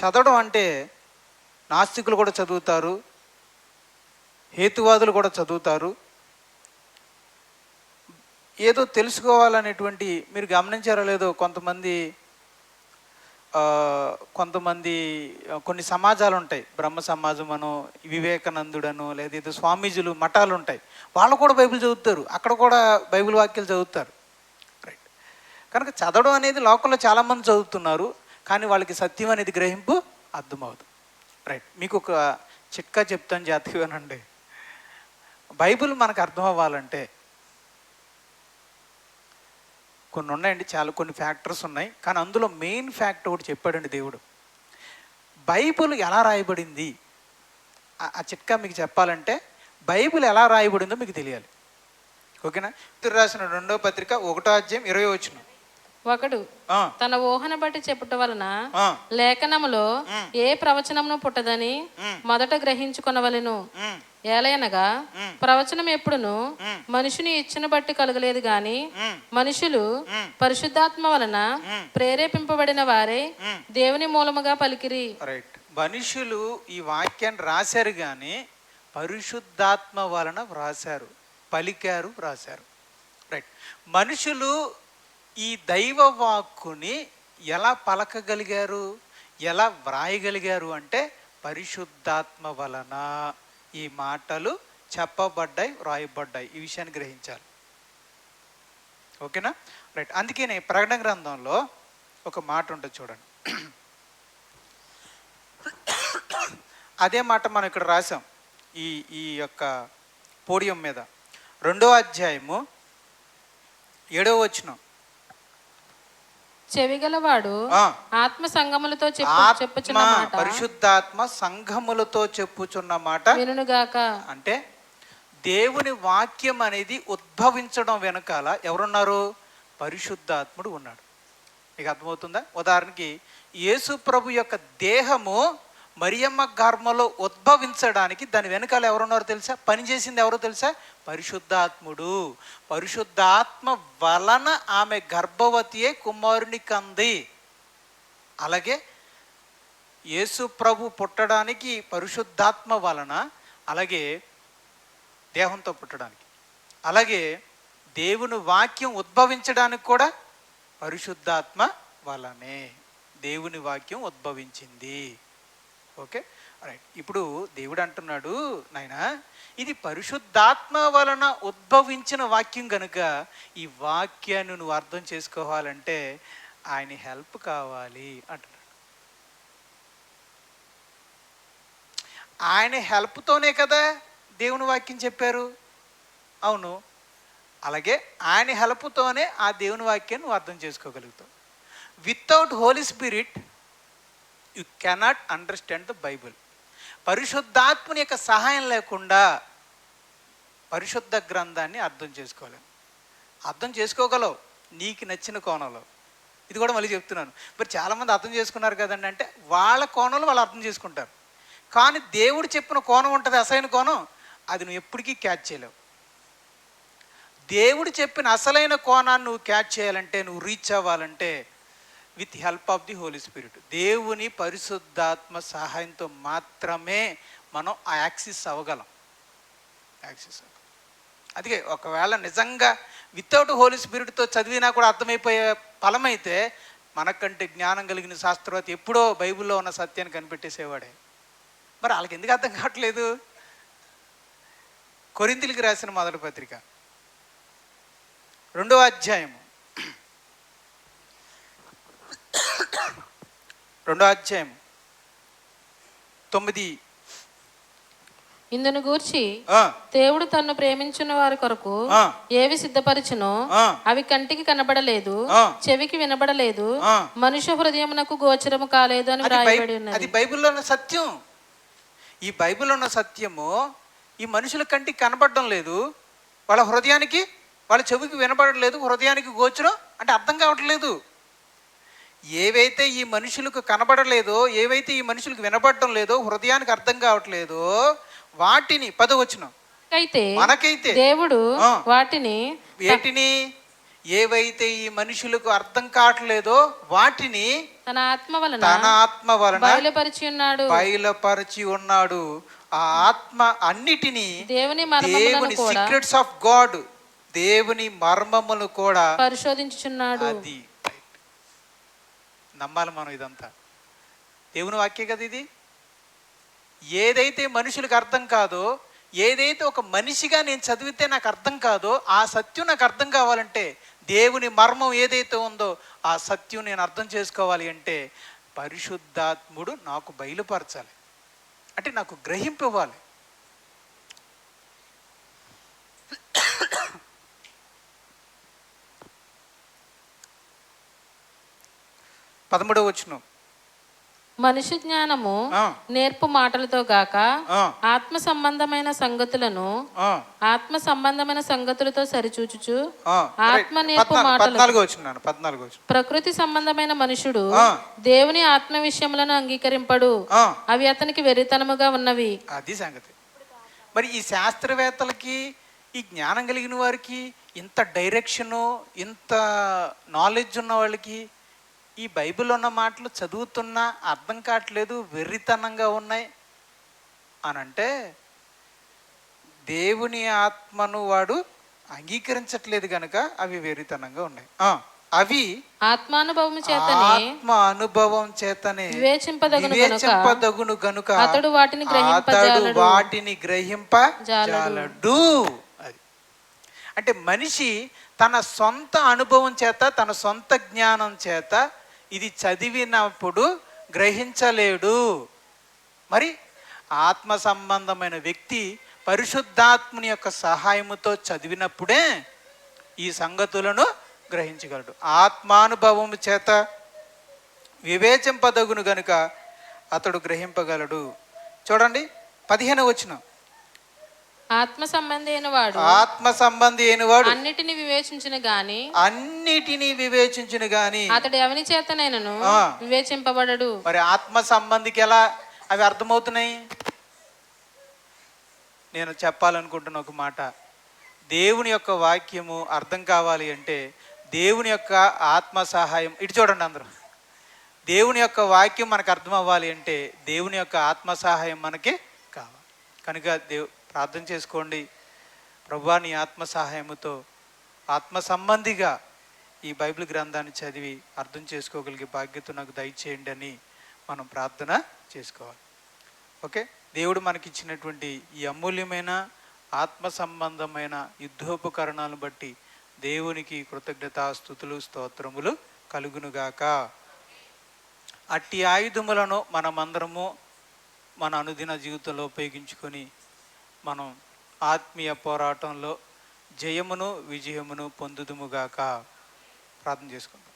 చదవడం అంటే నాస్తికులు కూడా చదువుతారు హేతువాదులు కూడా చదువుతారు. ఏదో తెలుసుకోవాలనేటువంటి మీరు గమనించారో లేదో కొంతమంది కొంతమంది కొన్ని సమాజాలు ఉంటాయి. బ్రహ్మ సమాజం అనో వివేకానందుడను లేదా ఏదో స్వామీజీలు మఠాలు ఉంటాయి. వాళ్ళు కూడా బైబిల్ చదువుతారు. అక్కడ కూడా బైబిల్ వాక్యాలు చదువుతారు. రైట్ కనుక చదవడం అనేది లోకల్లో చాలామంది చదువుతున్నారు. కానీ వాళ్ళకి సత్యం అనేది గ్రహింపు అర్థమవుతుంది రైట్ మీకు ఒక చిట్కా చెప్తాను జాతీయనండి బైబిల్ మనకు అర్థం అవ్వాలంటే కొన్ని ఉన్నాయండి చాలా కొన్ని ఫ్యాక్టర్స్ ఉన్నాయి. కానీ అందులో మెయిన్ ఫ్యాక్ట్ ఒకటి చెప్పాడండి దేవుడు. బైబిల్ ఎలా రాయబడింది? ఆ- చిట్కా మీకు చెప్పాలంటే బైబిల్ ఎలా రాయబడిందో మీకు తెలియాలి. ఓకేనా? ఇద్దరు రాసిన రెండో పత్రిక ఒకటో అధ్యాయం ఇరవై వచ్చిన ఒకడు తన ఊహన బట్టి చెప్పుట వలన లేఖనములో ఏ ప్రవచనమును పుట్టదని మొదట గ్రహించుకొనవలెను. ఏలయనగా ప్రవచనం ఎప్పుడును మనుషుని ఇచ్చిన బట్టి కలగలేదు గాని మనుషులు పరిశుద్ధాత్మ వలన ప్రేరేపింపబడిన వారే దేవుని మూలముగా పలికిరి. రైట్ మనుషులు ఈ వాక్యాన్ని రాశారు కానీ పరిశుద్ధాత్మ వలన వ్రాశారు పలికారు వ్రాశారు. రైట్ మనుషులు ఈ దైవ వాక్కుని ఎలా పలకగలిగారు? ఎలా వ్రాయగలిగారు అంటే పరిశుద్ధాత్మ వలన ఈ మాటలు చెప్పబడ్డాయి వ్రాయబడ్డాయి. ఈ విషయాన్ని గ్రహించాలి. ఓకేనా? రైట్. అందుకనే ప్రకటన గ్రంథంలో ఒక మాట ఉంటుంది చూడండి. అదే మాట మనం ఇక్కడ రాసాం ఈ ఈ యొక్క పోడియం మీద. రెండో అధ్యాయము ఏడవ వచనం. చెవిగలవాడు. ఆత్మ సంగములతో చెప్పు చెప్పుచున్న మాట. పరిశుద్ధాత్మ సంఘములతో చెప్పుచున్న మాట. వినుగాక అంటే దేవుని వాక్యం అనేది ఉద్భవించడం వెనకాల ఎవరున్నారు? పరిశుద్ధాత్ముడు ఉన్నాడు. మీకు అర్థమవుతుందా? ఉదాహరణకి యేసు ప్రభు యొక్క దేహము మరియమ్మ గర్మలో ఉద్భవించడానికి దాని వెనకాల ఎవరున్నారో తెలుసా? పనిచేసింది ఎవరో తెలుసా? పరిశుద్ధాత్ముడు. పరిశుద్ధాత్మ వలన ఆమె గర్భవతియే కుమారుని కంది. అలాగే యేసు ప్రభు పుట్టడానికి పరిశుద్ధాత్మ వలన అలాగే దేహంతో పుట్టడానికి. అలాగే దేవుని వాక్యం ఉద్భవించడానికి కూడా పరిశుద్ధాత్మ వలనే. దేవుని వాక్యం ఉద్భవించింది. ఓకే? రైట్ ఇప్పుడు దేవుడు అంటున్నాడు నాయన ఇది పరిశుద్ధాత్మ వలన ఉద్భవించిన వాక్యం కనుక ఈ వాక్యాన్ని నువ్వు అర్థం చేసుకోవాలంటే ఆయన హెల్ప్ కావాలి అంటున్నాడు. ఆయన హెల్ప్తోనే కదా దేవుని వాక్యం చెప్పారు. అవును. అలాగే ఆయన హెల్ప్తోనే ఆ దేవుని వాక్యాన్ని నువ్వు అర్థం చేసుకోగలుగుతావు. Without Holy Spirit you cannot understand the Bible పరిశుద్ధాత్మని యొక్క సహాయం లేకుండా పరిశుద్ధ గ్రంథాన్ని అర్థం చేసుకోలేం అర్థం చేసుకోగలవు. నీకు నచ్చిన కోణంలో. ఇది కూడా మళ్ళీ చెప్తున్నాను. మరి చాలామంది అర్థం చేసుకున్నారు కదండి అంటే వాళ్ళ కోణంలో వాళ్ళు అర్థం చేసుకుంటారు. కానీ దేవుడు చెప్పిన కోణం ఉంటుంది అసలైన కోణం అది నువ్వు ఎప్పటికీ క్యాచ్ చేయలేవు. దేవుడు చెప్పిన అసలైన కోణాన్ని నువ్వు క్యాచ్ చేయాలంటే నువ్వు రీచ్ అవ్వాలంటే with help of the Holy Spirit. దేవుని పరిశుద్ధాత్మ సహాయంతో మాత్రమే మనం ఆ యాక్సిస్ అవ్వగలం. యాక్సిస్ అవ్వగలం. అందుకే ఒకవేళ నిజంగా వితౌట్ హోలీ స్పిరిట్తో చదివినా కూడా అర్థమైపోయే ఫలమైతే మనకంటే జ్ఞానం కలిగిన శాస్త్రవేత్త ఎప్పుడో బైబిల్లో ఉన్న సత్యాన్ని కనిపెట్టేసేవాడే. మరి వాళ్ళకి ఎందుకు అర్థం కావట్లేదు? కొరింతిలికి రాసిన మొదటి పత్రిక. రెండో అధ్యాయము. రెండో అధ్యాయం తొమ్మిది. ఇందును గూర్చి దేవుడు తన్ను ప్రేమించిన వారి కొరకు ఏవి సిద్ధపరిచునో అవి కంటికి కనబడలేదు. చెవికి వినబడలేదు. మనుష్య హృదయమునకు గోచరము కాలేదు అని అది బైబిల్లో ఉన్న సత్యం. ఈ బైబిల్లో ఉన్న సత్యము ఈ మనుషుల కంటికి కనపడడం లేదు వాళ్ళ హృదయానికి వాళ్ళ చెవికి వినపడలేదు హృదయానికి గోచరం అంటే అర్థం కావట్లేదు. ఏవైతే ఈ మనుషులకు కనబడలేదో ఏవైతే ఈ మనుషులకు వినపడడం లేదో హృదయానికి అర్థం కావట్లేదో వాటిని పదవచ్చును అయితే మనకైతే. దేవుడు. వాటిని వేటిని ఏవైతే ఈ మనుషులకు అర్థం కావట్లేదో వాటిని తన ఆత్మ వలన తన ఆత్మ వలన బయలుపరిచి ఉన్నాడు. బయలుపరిచి ఉన్నాడు. ఆ ఆత్మ అన్నిటినీ దేవుని దేవుని సీక్రెట్స్ ఆఫ్ గాడ్ దేవుని మర్మములు కూడా పరిశోధించుచున్నాడు. అది. నమ్మాలి మనం ఇదంతా. దేవుని వాక్యం కదా ఇది? ఏదైతే మనుషులకు అర్థం కాదో ఏదైతే ఒక మనిషిగా నేను చదివితే నాకు అర్థం కాదో ఆ సత్యం నాకు అర్థం కావాలంటే దేవుని మర్మం ఏదైతే ఉందో ఆ సత్యం నేను అర్థం చేసుకోవాలి అంటే పరిశుద్ధాత్ముడు నాకు బయలుపరచాలి. అంటే నాకు గ్రహింపివ్వాలి. పదమూడవ వచ్చును మనిషి జ్ఞానము నేర్పు మాటలతో గాక ఆత్మ సంబంధమైన సంగతులను ఆత్మ సంబంధమైన సంగతులతో సరిచూచుచు. ఆత్మ. నేర్పు మాటలు ప్రకృతి సంబంధమైన మనుషుడు. దేవుని ఆత్మ విషయములను అంగీకరింపడు. అవి అతనికి వెరితనముగా ఉన్నవి. అది సంగతి. మరి ఈ శాస్త్రవేత్తలకి ఈ జ్ఞానం కలిగిన వారికి ఇంత డైరెక్షను ఇంత నాలెడ్జ్ ఉన్న వాళ్ళకి ఈ బైబిల్ ఉన్న మాటలు చదువుతున్నా అర్థం కావట్లేదు వెర్రితనంగా ఉన్నాయి. అని అంటే దేవుని ఆత్మను వాడు అంగీకరించట్లేదు కనుక అవి వెర్రితనంగా ఉన్నాయి. అవి చేతనే ఆత్మ అనుభవం చేతనే వివేచింపదగును గనుక వివేచింపదగును గనుక అతడు వాటిని అతడు వాటిని గ్రహింప జాలడు. అంటే మనిషి తన సొంత అనుభవం చేత తన సొంత జ్ఞానం చేత ఇది చదివినప్పుడు గ్రహించలేడు. మరి ఆత్మ సంబంధమైన వ్యక్తి పరిశుద్ధాత్ముని యొక్క సహాయముతో చదివినప్పుడే ఈ సంగతులను గ్రహించగలడు. ఆత్మానుభవము చేత వివేచింపదగును గనుక అతడు గ్రహింపగలడు. చూడండి పదిహేను వచ్చిన ఆత్మ సంబంధి అయిన వాడు. ఆత్మ సంబంధి అయిన వాడు. అన్నిటిని వివేచించిన గాని అన్నిటినీ వివేచించును గాని. అతడు ఎవని చేతనైనను. వివేచింపబడడు. మరి ఆత్మ సంబంధికి ఎలా అవి అర్థమవుతున్నాయి? నేను చెప్పాలనుకుంటున్న ఒక మాట. దేవుని యొక్క వాక్యము అర్థం కావాలి అంటే దేవుని యొక్క ఆత్మ సహాయం ఇటు చూడండి అందరూ. దేవుని యొక్క వాక్యం మనకు అర్థం అవ్వాలి అంటే దేవుని యొక్క ఆత్మ సహాయం మనకి కావాలి. కనుక దేవు ప్రార్థన చేసుకోండి. ప్రభా నీ ఆత్మ సహాయముతో ఆత్మ సంబంధిగా ఈ బైబిల్ గ్రంథాన్ని చదివి అర్థం చేసుకోగలిగే బాధ్యత నాకు దయచేయండి అని మనం ప్రార్థన చేసుకోవాలి. ఓకే? దేవుడు మనకిచ్చినటువంటి ఈ అమూల్యమైన ఆత్మ సంబంధమైన యుద్ధోపకరణాలను బట్టి దేవునికి కృతజ్ఞతాస్థుతులు స్తోత్రములు కలుగునుగాక. అట్టి ఆయుధములను మనమందరము మన అనుదిన జీవితంలో ఉపయోగించుకొని మనం ఆత్మీయ పోరాటంలో జయమును విజయమును పొందుదుముగాక ప్రార్థన చేసుకుందాం.